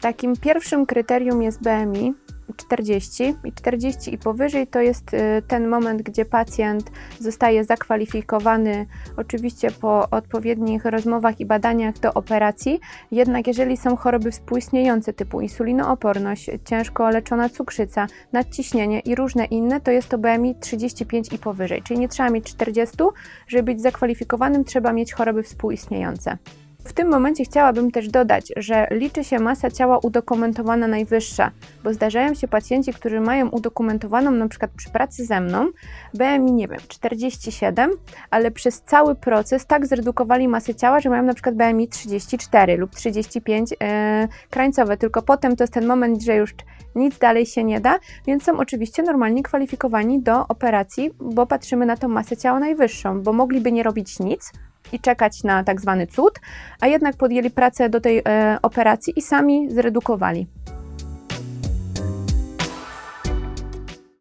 Takim pierwszym kryterium jest BMI 40 i 40 i powyżej to jest y, ten moment, gdzie pacjent zostaje zakwalifikowany, oczywiście po odpowiednich rozmowach i badaniach do operacji. Jednak jeżeli są choroby współistniejące typu insulinooporność, ciężko leczona cukrzyca, nadciśnienie i różne inne, to jest to BMI 35 i powyżej. Czyli nie trzeba mieć 40, żeby być zakwalifikowanym, trzeba mieć choroby współistniejące. W tym momencie chciałabym też dodać, że liczy się masa ciała udokumentowana najwyższa, bo zdarzają się pacjenci, którzy mają udokumentowaną przykład przy pracy ze mną BMI, nie wiem, 47, ale przez cały proces tak zredukowali masę ciała, że mają przykład BMI 34 lub 35 e, krańcowe, tylko potem to jest ten moment, że już nic dalej się nie da, więc są oczywiście normalnie kwalifikowani do operacji, bo patrzymy na tą masę ciała najwyższą, bo mogliby nie robić nic, i czekać na tak zwany cud, a jednak podjęli pracę do tej e, operacji i sami zredukowali.